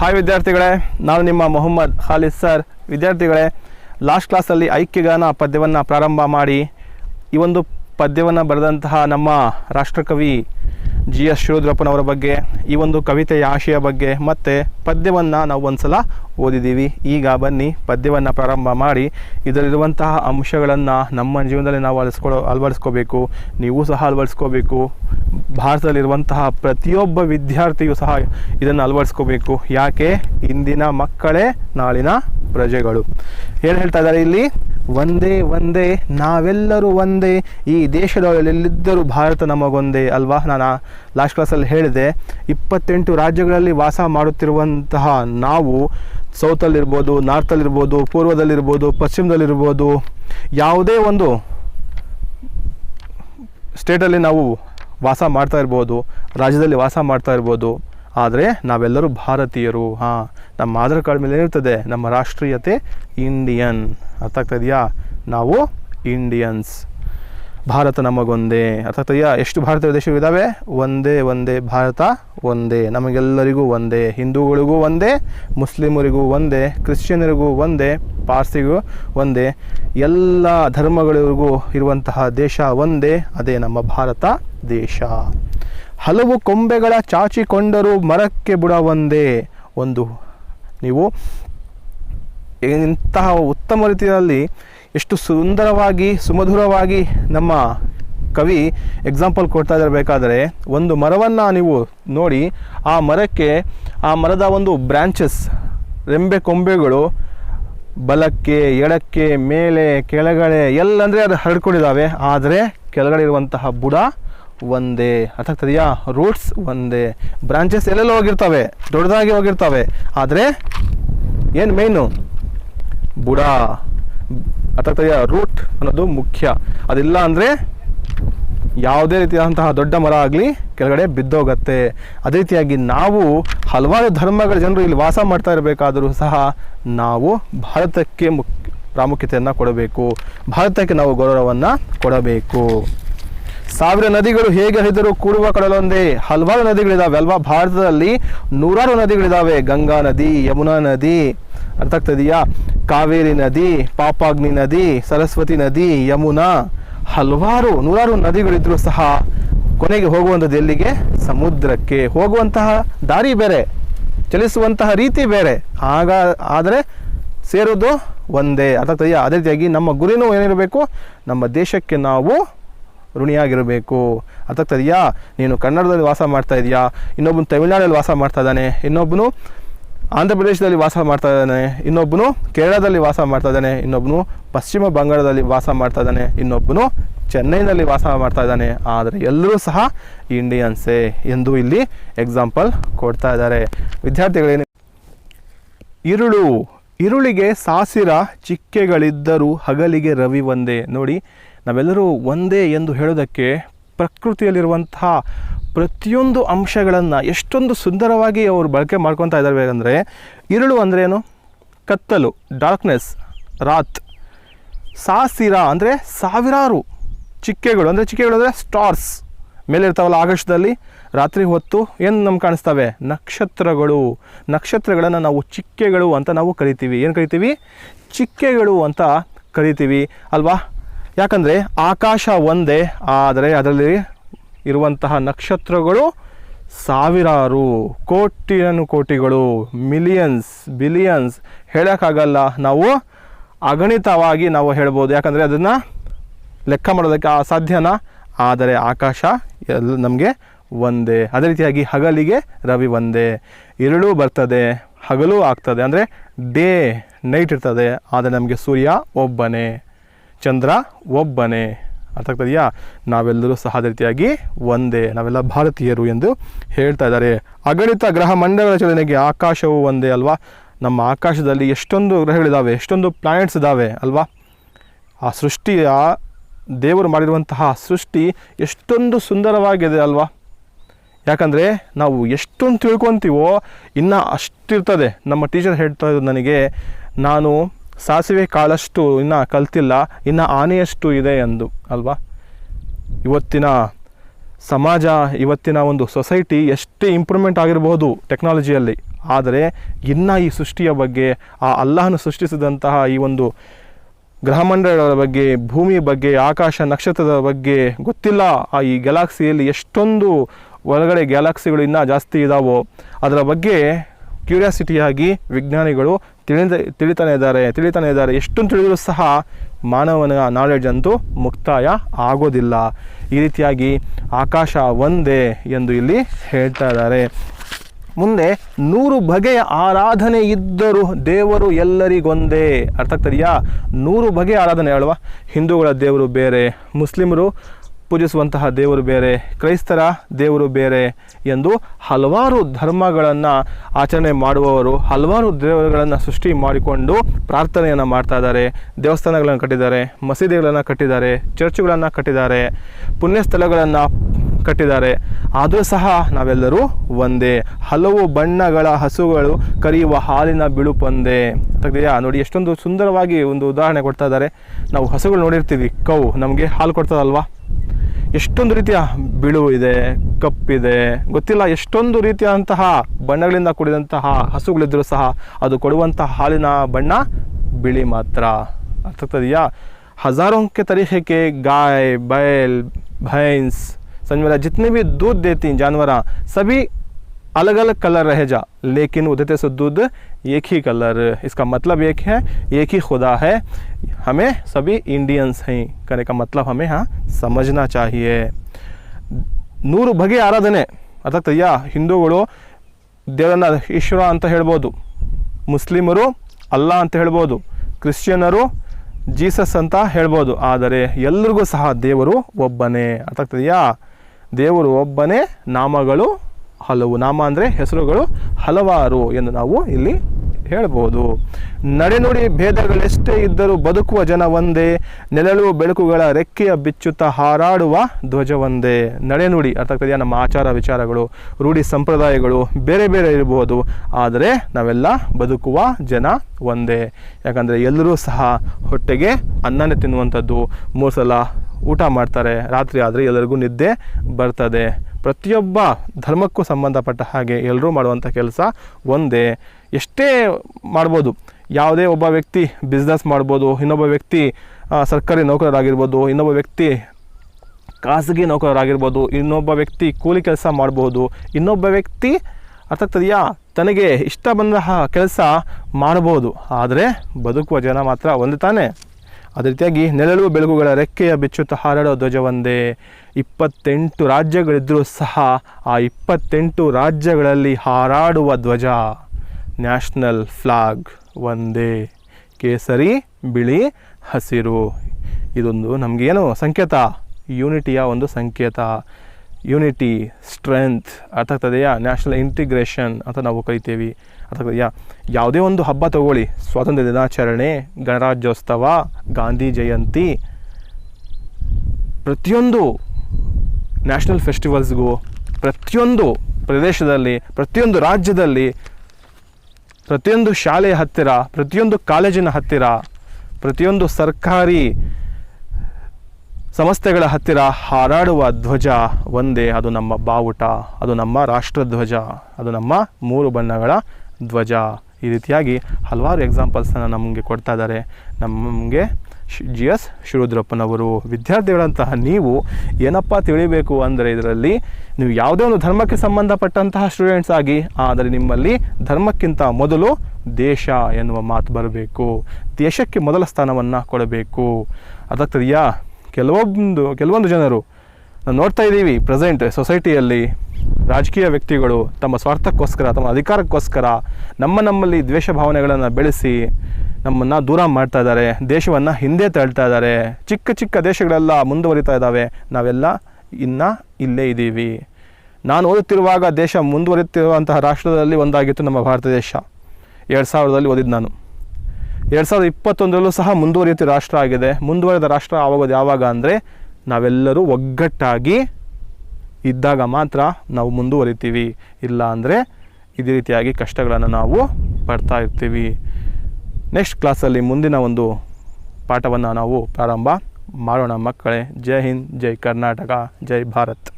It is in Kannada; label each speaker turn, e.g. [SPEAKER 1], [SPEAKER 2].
[SPEAKER 1] ಹಾಯ್ ವಿದ್ಯಾರ್ಥಿಗಳೇ, ನಾನು ನಿಮ್ಮ ಮೊಹಮ್ಮದ್ ಖಾಲಿದ್ ಸರ್. ವಿದ್ಯಾರ್ಥಿಗಳೇ ಲಾಸ್ಟ್ ಕ್ಲಾಸಲ್ಲಿ ಐಕ್ಯಗಾನ ಪದ್ಯವನ್ನು ಪ್ರಾರಂಭ ಮಾಡಿ, ಈ ಒಂದು ಪದ್ಯವನ್ನು ಬರೆದಂತಹ ನಮ್ಮ ರಾಷ್ಟ್ರಕವಿ ಜಿ ಎಸ್ ಶಿವರುದ್ರಪ್ಪನವರ ಬಗ್ಗೆ, ಈ ಒಂದು ಕವಿತೆಯ ಆಶಯ ಬಗ್ಗೆ, ಮತ್ತು ಪದ್ಯವನ್ನು ನಾವು ಒಂದು ಸಲ ಓದಿದ್ದೀವಿ. ಈಗ ಬನ್ನಿ, ಪದ್ಯವನ್ನು ಪ್ರಾರಂಭ ಮಾಡಿ. ಇದರಲ್ಲಿರುವಂತಹ ಅಂಶಗಳನ್ನು ನಮ್ಮ ಜೀವನದಲ್ಲಿ ನಾವು ಅಳಿಸ್ಕೊಳ್ಳೋ ಅಳವಡಿಸ್ಕೋಬೇಕು. ನೀವು ಸಹ ಅಳವಡಿಸ್ಕೋಬೇಕು. ಭಾರತದಲ್ಲಿರುವಂತಹ ಪ್ರತಿಯೊಬ್ಬ ವಿದ್ಯಾರ್ಥಿಯು ಸಹ ಇದನ್ನು ಅಳವಡಿಸ್ಕೋಬೇಕು. ಯಾಕೆ? ಇಂದಿನ ಮಕ್ಕಳೇ ನಾಳಿನ ಪ್ರಜೆಗಳು. ಏನು ಹೇಳ್ತಾ ಇದ್ದಾರೆ ಇಲ್ಲಿ? ಒಂದೇ ಒಂದೇ, ನಾವೆಲ್ಲರೂ ಒಂದೇ. ಈ ದೇಶದಲ್ಲೆಲ್ಲಿದ್ದರೂ ಭಾರತ ನಮಗೊಂದೇ ಅಲ್ವಾ? ನಾನು ಲಾಸ್ಟ್ ಕ್ಲಾಸಲ್ಲಿ ಹೇಳಿದೆ. ಇಪ್ಪತ್ತೆಂಟು ರಾಜ್ಯಗಳಲ್ಲಿ ವಾಸ ಮಾಡುತ್ತಿರುವಂತಹ ನಾವು ಸೌತಲ್ಲಿರ್ಬೋದು ನಾರ್ತಲ್ಲಿರ್ಬೋದು ಪೂರ್ವದಲ್ಲಿರ್ಬೋದು, ಪಶ್ಚಿಮದಲ್ಲಿರ್ಬೋದು, ಯಾವುದೇ ಒಂದು ಸ್ಟೇಟಲ್ಲಿ ನಾವು ವಾಸ ಮಾಡ್ತಾ ಇರ್ಬೋದು, ರಾಜ್ಯದಲ್ಲಿ ವಾಸ ಮಾಡ್ತಾ ಇರ್ಬೋದು, ಆದರೆ ನಾವೆಲ್ಲರೂ ಭಾರತೀಯರು. ಹಾಂ, ನಮ್ಮ ಆಧಾರ್ ಕಾರ್ಡ್ ಮೇಲೆ ಏನಿರ್ತದೆ? ನಮ್ಮ ರಾಷ್ಟ್ರೀಯತೆ ಇಂಡಿಯನ್. ಅರ್ಥ ಆಗ್ತಾ ಇದೆಯಾ? ನಾವು ಇಂಡಿಯನ್ಸ್. ಭಾರತ ನಮಗೊಂದೇ. ಅರ್ಥ ಆಗ್ತದೆಯಾ ಎಷ್ಟು ಭಾರತ ದೇಶಗಳಿದ್ದಾವೆ ಒಂದೇ ಒಂದೇ ಭಾರತ, ಒಂದೇ. ನಮಗೆಲ್ಲರಿಗೂ ಒಂದೇ. ಹಿಂದೂಗಳಿಗೂ ಒಂದೇ, ಮುಸ್ಲಿಮರಿಗೂ ಒಂದೇ, ಕ್ರಿಶ್ಚಿಯನರಿಗೂ ಒಂದೇ, ಪಾರ್ಸಿಗೂ ಒಂದೇ. ಎಲ್ಲ ಧರ್ಮಗಳಿಗೂ ಇರುವಂತಹ ದೇಶ ಒಂದೇ, ಅದೇ ನಮ್ಮ ಭಾರತ ದೇಶ. ಹಲವು ಕೊಂಬೆಗಳ ಚಾಚಿಕೊಂಡರೂ ಮರಕ್ಕೆ ಬುಡ ಒಂದೇ. ಒಂದು, ನೀವು ಇಂತಹ ಉತ್ತಮ ರೀತಿಯಲ್ಲಿ ಎಷ್ಟು ಸುಂದರವಾಗಿ, ಸುಮಧುರವಾಗಿ ನಮ್ಮ ಕವಿ ಎಕ್ಸಾಂಪಲ್ ಕೊಡ್ತಾ ಇರಬೇಕಾದರೆ ಒಂದು ಮರವನ್ನು ನೀವು ನೋಡಿ, ಆ ಮರಕ್ಕೆ, ಆ ಮರದ ಒಂದು ಬ್ರ್ಯಾಂಚಸ್ ರೆಂಬೆ ಕೊಂಬೆಗಳು, ಬಲಕ್ಕೆ, ಎಡಕ್ಕೆ, ಮೇಲೆ, ಕೆಳಗಡೆ, ಎಲ್ಲಂದರೆ ಅದು ಹರಡ್ಕೊಂಡಿದ್ದಾವೆ. ಆದರೆ ಕೆಳಗಡೆ ಇರುವಂತಹ ಬುಡ ಒಂದೇ. ಅರ್ಥ ಆಗ್ತದೆಯಾ ರೂಟ್ಸ್ ಒಂದೇ. ಬ್ರಾಂಚಸ್ ಎಲ್ಲೆಲ್ಲ ಹೋಗಿರ್ತವೆ. ದೊಡ್ಡದಾಗಿ ಹೋಗಿರ್ತವೆ. ಆದರೆ ಏನು ಮೇನು ಬುಡ. ಆಗ್ತದೆಯಾ ರೂಟ್ ಅನ್ನೋದು ಮುಖ್ಯ. ಅದಿಲ್ಲ ಅಂದರೆ ಯಾವುದೇ ರೀತಿಯಾದಂತಹ ದೊಡ್ಡ ಮರ ಆಗಲಿ ಕೆಳಗಡೆ ಬಿದ್ದೋಗತ್ತೆ. ಅದೇ ರೀತಿಯಾಗಿ ನಾವು ಹಲವಾರು ಧರ್ಮಗಳ ಜನರು ಇಲ್ಲಿ ವಾಸ ಮಾಡ್ತಾ ಇರಬೇಕಾದರೂ ಸಹ ನಾವು ಭಾರತಕ್ಕೆ ಮುಖ್ಯ ಪ್ರಾಮುಖ್ಯತೆಯನ್ನು ಕೊಡಬೇಕು. ಭಾರತಕ್ಕೆ ನಾವು ಗೌರವವನ್ನು ಕೊಡಬೇಕು. ಸಾವಿರ ನದಿಗಳು ಹೇಗೆ ಹರಿದರೂ ಕೂಡುವ ಕಡಲೊಂದೇ ಹಲವಾರು ನದಿಗಳಿದಾವೆ ಅಲ್ವಾ? ಭಾರತದಲ್ಲಿ ನೂರಾರು ನದಿಗಳಿದಾವೆ. ಗಂಗಾ ನದಿ, ಯಮುನಾ ನದಿ ಅರ್ಥ ಆಗ್ತದೆಯಾ ಕಾವೇರಿ ನದಿ, ಪಾಪಾಗ್ನಿ ನದಿ, ಸರಸ್ವತಿ ನದಿ, ಯಮುನಾ, ಹಲವಾರು, ನೂರಾರು ನದಿಗಳಿದ್ರೂ ಸಹ ಕೊನೆಗೆ ಹೋಗುವಂಥದ್ದು ಎಲ್ಲಿಗೆ? ಸಮುದ್ರಕ್ಕೆ. ಹೋಗುವಂತಹ ದಾರಿ ಬೇರೆ, ಚಲಿಸುವಂತಹ ರೀತಿ ಬೇರೆ. ಆಗ, ಆದರೆ ಸೇರೋದು ಒಂದೇ. ಅರ್ಥ ಆಗ್ತದೆಯಾ ಅದೇ ರೀತಿಯಾಗಿ ನಮ್ಮ ಗುರಿನೂ ಏನಿರಬೇಕು? ನಮ್ಮ ದೇಶಕ್ಕೆ ನಾವು ಋಣಿಯಾಗಿರಬೇಕು. ಅರ್ಥಾಗ್ತದೆಯಾ ನೀನು ಕನ್ನಡದಲ್ಲಿ ವಾಸ ಮಾಡ್ತಾ ಇದೆಯಾ? ಇನ್ನೊಬ್ಬನು ತಮಿಳುನಾಡಲ್ಲಿ ವಾಸ ಮಾಡ್ತಾ ಇದ್ದಾನೆ. ಇನ್ನೊಬ್ಬನು ಆಂಧ್ರ ಪ್ರದೇಶದಲ್ಲಿ ವಾಸ ಮಾಡ್ತಾ ಇದ್ದಾನೆ. ಇನ್ನೊಬ್ಬನು ಕೇರಳದಲ್ಲಿ ವಾಸ ಮಾಡ್ತಾ ಇದ್ದಾನೆ. ಇನ್ನೊಬ್ಬನು ಪಶ್ಚಿಮ ಬಂಗಾಳದಲ್ಲಿ ವಾಸ ಮಾಡ್ತಾ ಇದ್ದಾನೆ. ಇನ್ನೊಬ್ಬನು ಚೆನ್ನೈನಲ್ಲಿ ವಾಸ ಮಾಡ್ತಾ ಇದ್ದಾನೆ. ಆದರೆ ಎಲ್ಲರೂ ಸಹ ಇಂಡಿಯನ್ಸೇ ಎಂದು ಇಲ್ಲಿ ಎಕ್ಸಾಂಪಲ್ ಕೊಡ್ತಾ ಇದ್ದಾರೆ. ವಿದ್ಯಾರ್ಥಿಗಳೇನು ಇರುಳು ಇರುಳಿಗೆ ಸಾಸಿರ ಚಿಕ್ಕೆಗಳಿದ್ದರೂ ಹಗಲಿಗೆ ರವಿ ಒಂದೇ. ನೋಡಿ ನಾವೆಲ್ಲರೂ ಒಂದೇ ಎಂದು ಹೇಳೋದಕ್ಕೆ ಪ್ರಕೃತಿಯಲ್ಲಿರುವಂತಹ ಪ್ರತಿಯೊಂದು ಅಂಶಗಳನ್ನು ಎಷ್ಟೊಂದು ಸುಂದರವಾಗಿ ಅವರು ಬಳಕೆ ಮಾಡ್ಕೊತಾ ಇದ್ದಾರೆ ಅಂದರೆ ಇರುಳು ಅಂದ್ರೇನು ಕತ್ತಲು ಡಾರ್ಕ್ನೆಸ್ ರಾತ್ ಸಾಸಿರ ಅಂದರೆ ಸಾವಿರಾರು ಚಿಕ್ಕೆಗಳು ಅಂದರೆ ಚಿಕ್ಕೆಗಳು ಅಂದರೆ ಸ್ಟಾರ್ಸ್ ಮೇಲೆ ಇರ್ತಾವಲ್ಲ ಆಕಾಶದಲ್ಲಿ ರಾತ್ರಿ ಹೊತ್ತು ಏನು ನಮ್ಗೆ ಕಾಣಿಸ್ತವೆ? ನಕ್ಷತ್ರಗಳು. ನಕ್ಷತ್ರಗಳನ್ನು ನಾವು ಚಿಕ್ಕೆಗಳು ಅಂತ ನಾವು ಕರಿತೀವಿ. ಏನು ಕರಿತೀವಿ? ಚಿಕ್ಕೆಗಳು ಅಂತ ಕರಿತೀವಿ. ಅಲ್ವಾ? ಯಾಕಂದರೆ ಆಕಾಶ ಒಂದೇ, ಆದರೆ ಅದರಲ್ಲಿ ಇರುವಂತಹ ನಕ್ಷತ್ರಗಳು ಸಾವಿರಾರು ಕೋಟಿಯನ್ನು ಕೋಟಿಗಳು ಮಿಲಿಯನ್ಸ್ ಬಿಲಿಯನ್ಸ್ ಹೇಳೋಕ್ಕಾಗಲ್ಲ. ನಾವು ಅಗಣಿತವಾಗಿ ನಾವು ಹೇಳ್ಬೋದು. ಯಾಕಂದರೆ ಅದನ್ನು ಲೆಕ್ಕ ಮಾಡೋದಕ್ಕೆ ಅಸಾಧ್ಯನಾ? ಆದರೆ ಆಕಾಶ ಎಲ್ಲ ನಮಗೆ ಒಂದೇ. ಅದೇ ರೀತಿಯಾಗಿ ಹಗಲಿಗೆ ರವಿ ಒಂದೇ. ಇರುಳು ಬರ್ತದೆ. ಹಗಲು ಆಗ್ತದೆ. ಅಂದರೆ ಡೇ, ನೈಟ್ ಇರ್ತದೆ. ಆದರೆ ನಮಗೆ ಸೂರ್ಯ ಒಬ್ಬನೇ. ಚಂದ್ರ ಒಬ್ಬನೇ. ಅರ್ಥ ಆಗ್ತದೆಯಾ ನಾವೆಲ್ಲರೂ ಸಹ ಅದೇ ರೀತಿಯಾಗಿ ಒಂದೇ, ನಾವೆಲ್ಲ ಭಾರತೀಯರು ಎಂದು ಹೇಳ್ತಾ ಇದ್ದಾರೆ. ಅಗಣಿತ ಗ್ರಹ ಮಂಡಲಗಳ ಚಲನೆಗೆ ಆಕಾಶವು ಒಂದೇ ಅಲ್ವಾ? ನಮ್ಮ ಆಕಾಶದಲ್ಲಿ ಎಷ್ಟೊಂದು ಗ್ರಹಗಳಿದ್ದಾವೆ ಎಷ್ಟೊಂದು ಪ್ಲಾನೆಟ್ಸ್ ಇದ್ದಾವೆ ಅಲ್ವಾ? ಆ ಸೃಷ್ಟಿಯ ದೇವರು ಮಾಡಿರುವಂತಹ ಸೃಷ್ಟಿ ಎಷ್ಟೊಂದು ಸುಂದರವಾಗಿದೆ ಅಲ್ವಾ? ಯಾಕಂದರೆ ನಾವು ಎಷ್ಟೊಂದು ತಿಳ್ಕೊತೀವೋ, ಇನ್ನೂ ಅಷ್ಟಿರ್ತದೆ. ನಮ್ಮ ಟೀಚರ್ ಹೇಳ್ತಾ ಇದ್ದು ನನಗೆ, ನಾನು ಸಾಸಿವೆ ಕಾಳಷ್ಟು ಇನ್ನು ಕಲ್ತಿಲ್ಲ, ಇನ್ನು ಆನೆಯಷ್ಟು ಇದೆ ಎಂದು, ಅಲ್ವಾ? ಇವತ್ತಿನ ಸಮಾಜ, ಇವತ್ತಿನ ಒಂದು ಸೊಸೈಟಿ ಎಷ್ಟೇ ಇಂಪ್ರೂವ್ಮೆಂಟ್ ಆಗಿರಬಹುದು ಟೆಕ್ನಾಲಜಿಯಲ್ಲಿ, ಆದರೆ ಇನ್ನು ಈ ಸೃಷ್ಟಿಯ ಬಗ್ಗೆ, ಆ ಅಲ್ಲಾಹನು ಸೃಷ್ಟಿಸಿದಂತಹ ಈ ಒಂದು ಗ್ರಹಮಂಡಲಗಳ ಬಗ್ಗೆ ಭೂಮಿ ಬಗ್ಗೆ, ಆಕಾಶ ನಕ್ಷತ್ರದ ಬಗ್ಗೆ ಗೊತ್ತಿಲ್ಲ. ಆ ಈ ಗ್ಯಾಲಾಕ್ಸಿಯಲ್ಲಿ ಎಷ್ಟೊಂದು ಒಳಗಡೆ ಗ್ಯಾಲಾಕ್ಸಿಗಳು ಇನ್ನೂ ಜಾಸ್ತಿ ಇದ್ದಾವೋ ಅದರ ಬಗ್ಗೆ ಕ್ಯೂರಿಯಾಸಿಟಿಯಾಗಿ ವಿಜ್ಞಾನಿಗಳು ತಿಳಿದ, ತಿಳಿತಾನೆ ಇದ್ದಾರೆ ತಿಳಿತಾನೆ ಇದ್ದಾರೆ. ಎಷ್ಟೊಂದು ತಿಳಿದರೂ ಸಹ ಮಾನವನ ನಾಲೆಡ್ಜ್ ಅಂತೂ ಮುಕ್ತಾಯ ಆಗೋದಿಲ್ಲ. ಈ ರೀತಿಯಾಗಿ ಆಕಾಶ ಒಂದೇ ಎಂದು ಇಲ್ಲಿ ಹೇಳ್ತಾ ಇದ್ದಾರೆ. ಮುಂದೆ ನೂರು ಬಗೆಯ ಆರಾಧನೆ ಇದ್ದರೂ ದೇವರು ಎಲ್ಲರಿಗೊಂದೇ. ಅರ್ಥ ಆಗ್ತದೆಯಾ ನೂರು ಬಗೆಯ ಆರಾಧನೆ ಹೇಳುವ ಹಿಂದೂಗಳ ದೇವರು ಬೇರೆ, ಮುಸ್ಲಿಮರು ಪೂಜಿಸುವಂತಹ ದೇವರು ಬೇರೆ, ಕ್ರೈಸ್ತರ ದೇವರು ಬೇರೆ ಎಂದು ಹಲವಾರು ಧರ್ಮಗಳನ್ನು ಆಚರಣೆ ಮಾಡುವವರು, ಹಲವಾರು ದೇವರುಗಳನ್ನು ಸೃಷ್ಟಿ ಮಾಡಿಕೊಂಡು ಪ್ರಾರ್ಥನೆಯನ್ನು ಮಾಡ್ತಾ ಇದ್ದಾರೆ. ದೇವಸ್ಥಾನಗಳನ್ನು ಕಟ್ಟಿದ್ದಾರೆ, ಮಸೀದಿಗಳನ್ನು ಕಟ್ಟಿದ್ದಾರೆ, ಚರ್ಚ್ಗಳನ್ನು ಕಟ್ಟಿದ್ದಾರೆ, ಪುಣ್ಯಸ್ಥಳಗಳನ್ನು ಕಟ್ಟಿದ್ದಾರೆ. ಆದರೂ ಸಹ ನಾವೆಲ್ಲರೂ ಒಂದೇ. ಹಲವು ಬಣ್ಣಗಳ ಹಸುಗಳು ಕರೆಯುವ ಹಾಲಿನ ಬಿಳುಪೊಂದೇ. ತೆಗೆದೆಯಾ ನೋಡಿ ಎಷ್ಟೊಂದು ಸುಂದರವಾಗಿ ಒಂದು ಉದಾಹರಣೆ ಕೊಡ್ತಾ ಇದ್ದಾರೆ. ನಾವು ಹಸುಗಳು ನೋಡಿರ್ತೀವಿ, ಕೌ, ನಮಗೆ ಹಾಲು ಕೊಡ್ತದಲ್ವಾ? ಎಷ್ಟೊಂದು ರೀತಿಯ ಬಿಳು ಇದೆ ಕಪ್ಪಿದೆ ಗೊತ್ತಿಲ್ಲ ಎಷ್ಟೊಂದು ರೀತಿಯಾದಂತಹ ಬಣ್ಣಗಳಿಂದ ಕೂಡಿದಂತಹ ಹಸುಗಳಿದ್ದರೂ ಸಹ ಅದು ಕೊಡುವಂತಹ ಹಾಲಿನ ಬಣ್ಣ ಬಿಳಿ ಮಾತ್ರ ಅರ್ಥ ಆಗ್ತದೆಯಾ हज़ारों के तरीके के गाय बैल भैंस समझ जितने भी दूध देती जानवर सभी अलग अलग कलर रह जा लेकिन वो देते सो दूध एक ही कलर इसका मतलब एक है एक ही खुदा है हमें सभी इंडियंस हैं कहने का मतलब हमें यहाँ समझना चाहिए ನೂರು ಬಗೆಯ ಆರಾಧನೆ ಅರ್ಥಾಗ್ತದೆಯಾ ಹಿಂದೂಗಳು ದೇವರನ್ನ ಈಶ್ವರ ಅಂತ ಹೇಳ್ಬೋದು ಮುಸ್ಲಿಮರು ಅಲ್ಲ ಅಂತ ಹೇಳ್ಬೋದು ಕ್ರಿಶ್ಚಿಯನರು ಜೀಸಸ್ ಅಂತ ಹೇಳ್ಬೋದು ಆದರೆ ಎಲ್ರಿಗೂ ಸಹ ದೇವರು ಒಬ್ಬನೇ ಅರ್ಥ ಆಗ್ತದೆಯಾ ದೇವರು ಒಬ್ಬನೇ ನಾಮಗಳು ಹಲವು ನಾಮ ಅಂದರೆ ಹೆಸರುಗಳು ಹಲವಾರು ಎಂದು ನಾವು ಇಲ್ಲಿ ಹೇಳಬಹುದು ನಡೆನುಡಿ ಭೇದಗಳೆಷ್ಟೇ ಇದ್ದರೂ ಬದುಕುವ ಜನ ಒಂದೇ, ನೆರಳು ಬೆಳಕುಗಳ ರೆಕ್ಕೆಯ ಬಿಚ್ಚುತ್ತಾ ಹಾರಾಡುವ ಧ್ವಜ ಒಂದೇ ನಡೆನುಡಿ ಅರ್ಥ ಆಗ್ತದೆಯಾ? ನಮ್ಮ ಆಚಾರ ವಿಚಾರಗಳು, ರೂಢಿ ಸಂಪ್ರದಾಯಗಳು ಬೇರೆ ಬೇರೆ ಇರಬಹುದು ಆದರೆ ನಾವೆಲ್ಲ ಬದುಕುವ ಜನ ಒಂದೇ. ಯಾಕಂದರೆ ಎಲ್ಲರೂ ಸಹ ಹೊಟ್ಟೆಗೆ ಅನ್ನನೇ ತಿನ್ನುವಂಥದ್ದು. ಮೂರು ಸಲ ಊಟ ಮಾಡ್ತಾರೆ, ರಾತ್ರಿ ಆದರೆ ಎಲ್ಲರಿಗೂ ನಿದ್ದೆ ಬರ್ತದೆ. ಪ್ರತಿಯೊಬ್ಬ ಧರ್ಮಕ್ಕೂ ಸಂಬಂಧಪಟ್ಟ ಹಾಗೆ ಎಲ್ಲರೂ ಮಾಡುವಂಥ ಕೆಲಸ ಒಂದೇ. ಎಷ್ಟೇ ಮಾಡ್ಬೋದು. ಯಾವುದೇ ಒಬ್ಬ ವ್ಯಕ್ತಿ ಬಿಸ್ನೆಸ್ ಮಾಡ್ಬೋದು, ಇನ್ನೊಬ್ಬ ವ್ಯಕ್ತಿ ಸರ್ಕಾರಿ ನೌಕರರಾಗಿರ್ಬೋದು, ಇನ್ನೊಬ್ಬ ವ್ಯಕ್ತಿ ಖಾಸಗಿ ನೌಕರರಾಗಿರ್ಬೋದು, ಇನ್ನೊಬ್ಬ ವ್ಯಕ್ತಿ ಕೂಲಿ ಕೆಲಸ ಮಾಡ್ಬೋದು, ಇನ್ನೊಬ್ಬ ವ್ಯಕ್ತಿ ಅರ್ಥ ಆಗ್ತದೆಯಾ ತನಗೆ ಇಷ್ಟ ಬಂದ ಕೆಲಸ ಮಾಡ್ಬೋದು. ಆದರೆ ಬದುಕುವ ಜನ ಮಾತ್ರ ಒಂದು ತಾನೇ. ಅದೇ ರೀತಿಯಾಗಿ ನೆರಳು ಬೆಳಗುಗಳ ರೆಕ್ಕೆಯ ಬೆಚ್ಚುತ್ತ ಹಾರಾಡೋ ಧ್ವಜ ಒಂದೇ ಇಪ್ಪತ್ತೆಂಟು ರಾಜ್ಯಗಳಿದ್ದರೂ ಸಹ ಆ ಇಪ್ಪತ್ತೆಂಟು ರಾಜ್ಯಗಳಲ್ಲಿ ಹಾರಾಡುವ ಧ್ವಜ. ನ್ಯಾಷನಲ್ ಫ್ಲಾಗ್ ಒಂದೇ. ಕೇಸರಿ, ಬಿಳಿ, ಹಸಿರು. ಇದೊಂದು ನಮಗೇನು ಸಂಕೇತ. ಯೂನಿಟಿಯ ಒಂದು ಸಂಕೇತ. ಯೂನಿಟಿ ಸ್ಟ್ರೆಂತ್ ಅರ್ಥ ಆಗ್ತದೆಯಾ ನ್ಯಾಷನಲ್ ಇಂಟಿಗ್ರೇಷನ್ ಅಂತ ನಾವು ಕರಿತೀವಿ. ಅರ್ಥ ಆಗ್ತದೆಯಾ ಯಾವುದೇ ಒಂದು ಹಬ್ಬ ತಗೊಳ್ಳಿ. ಸ್ವಾತಂತ್ರ್ಯ ದಿನಾಚರಣೆ, ಗಣರಾಜ್ಯೋತ್ಸವ, ಗಾಂಧಿ ಜಯಂತಿ. ಪ್ರತಿಯೊಂದು ನ್ಯಾಷನಲ್ ಫೆಸ್ಟಿವಲ್ಸ್ಗೂ ಪ್ರತಿಯೊಂದು ಪ್ರದೇಶದಲ್ಲಿ, ಪ್ರತಿಯೊಂದು ರಾಜ್ಯದಲ್ಲಿ, ಪ್ರತಿಯೊಂದು ಶಾಲೆಯ ಹತ್ತಿರ, ಪ್ರತಿಯೊಂದು ಕಾಲೇಜಿನ ಹತ್ತಿರ, ಪ್ರತಿಯೊಂದು ಸರ್ಕಾರಿ ಸಂಸ್ಥೆಗಳ ಹತ್ತಿರ ಹಾರಾಡುವ ಧ್ವಜ ಒಂದೇ, ಅದು ನಮ್ಮ ಬಾವುಟ, ಅದು ನಮ್ಮ ರಾಷ್ಟ್ರಧ್ವಜ, ಅದು ನಮ್ಮ ಮೂರು ಬಣ್ಣಗಳ ಧ್ವಜ. ಈ ರೀತಿಯಾಗಿ ಹಲವಾರು ಎಕ್ಸಾಂಪಲ್ಸನ್ನು ನಮಗೆ ಕೊಡ್ತಾ ಇದ್ದಾರೆ. ನಮಗೆ ಜಿ ಎಸ್ ಶಿರುದ್ರಪ್ಪನವರು, ವಿದ್ಯಾರ್ಥಿಗಳಂತಹ ನೀವು ಏನಪ್ಪ ತಿಳಿಬೇಕು ಅಂದರೆ ಇದರಲ್ಲಿ ನೀವು ಯಾವುದೇ ಒಂದು ಧರ್ಮಕ್ಕೆ ಸಂಬಂಧಪಟ್ಟಂತಹ ಸ್ಟೂಡೆಂಟ್ಸ್ ಆಗಿ, ಆದರೆ ನಿಮ್ಮಲ್ಲಿ ಧರ್ಮಕ್ಕಿಂತ ಮೊದಲು ದೇಶ ಎನ್ನುವ ಮಾತು ಬರಬೇಕು. ದೇಶಕ್ಕೆ ಮೊದಲ ಸ್ಥಾನವನ್ನು ಕೊಡಬೇಕು. ಅದಾಗ್ತದೆಯಾ ಕೆಲವೊಂದು ಕೆಲವೊಂದು ಜನರು ನಾವು ನೋಡ್ತಾ ಇದ್ದೀವಿ ಪ್ರೆಸೆಂಟ್ ಸೊಸೈಟಿಯಲ್ಲಿ ರಾಜಕೀಯ ವ್ಯಕ್ತಿಗಳು ತಮ್ಮ ಸ್ವಾರ್ಥಕ್ಕೋಸ್ಕರ, ತಮ್ಮ ಅಧಿಕಾರಕ್ಕೋಸ್ಕರ ನಮ್ಮ ನಮ್ಮಲ್ಲಿ ದ್ವೇಷ ಭಾವನೆಗಳನ್ನು ಬೆಳೆಸಿ ನಮ್ಮನ್ನು ದೂರ ಮಾಡ್ತಾ ಇದ್ದಾರೆ, ದೇಶವನ್ನು ಹಿಂದೆ ತಳ್ತಾ ಇದ್ದಾರೆ, ಚಿಕ್ಕ ಚಿಕ್ಕ ದೇಶಗಳೆಲ್ಲ ಮುಂದುವರಿತಾ ಇದ್ದಾವೆ, ನಾವೆಲ್ಲ ಇನ್ನೂ ಇಲ್ಲೇ ಇದ್ದೀವಿ. ನಾನು ಓದುತ್ತಿರುವಾಗ ದೇಶ ಮುಂದುವರಿತಿರುವಂತಹ ರಾಷ್ಟ್ರದಲ್ಲಿ ಒಂದಾಗಿತ್ತು ನಮ್ಮ ಭಾರತ ದೇಶ. ಎರಡು ಸಾವಿರದಲ್ಲಿ ಓದಿದ್ದು ನಾನು. ಎರಡು ಸಾವಿರದ ಇಪ್ಪತ್ತೊಂದರಲ್ಲೂ ಸಹ ಮುಂದುವರಿಯುತ್ತ ರಾಷ್ಟ್ರ ಆಗಿದೆ. ಮುಂದುವರೆದ ರಾಷ್ಟ್ರ ಆಗೋದು ಯಾವಾಗ ಅಂದರೆ ನಾವೆಲ್ಲರೂ ಒಗ್ಗಟ್ಟಾಗಿ ಇದ್ದಾಗ ಮಾತ್ರ ನಾವು ಮುಂದುವರಿತೀವಿ. ಇಲ್ಲ ಅಂದರೆ ಇದೇ ರೀತಿಯಾಗಿ ಕಷ್ಟಗಳನ್ನು ನಾವು ಪಡ್ತಾ ಇರ್ತೀವಿ. ನೆಕ್ಸ್ಟ್ ಕ್ಲಾಸಲ್ಲಿ ಮುಂದಿನ ಒಂದು ಪಾಠವನ್ನು ನಾವು ಪ್ರಾರಂಭ ಮಾಡೋಣ ಮಕ್ಕಳೇ. ಜೈ ಹಿಂದ್, ಜೈ ಕರ್ನಾಟಕ, ಜೈ ಭಾರತ್.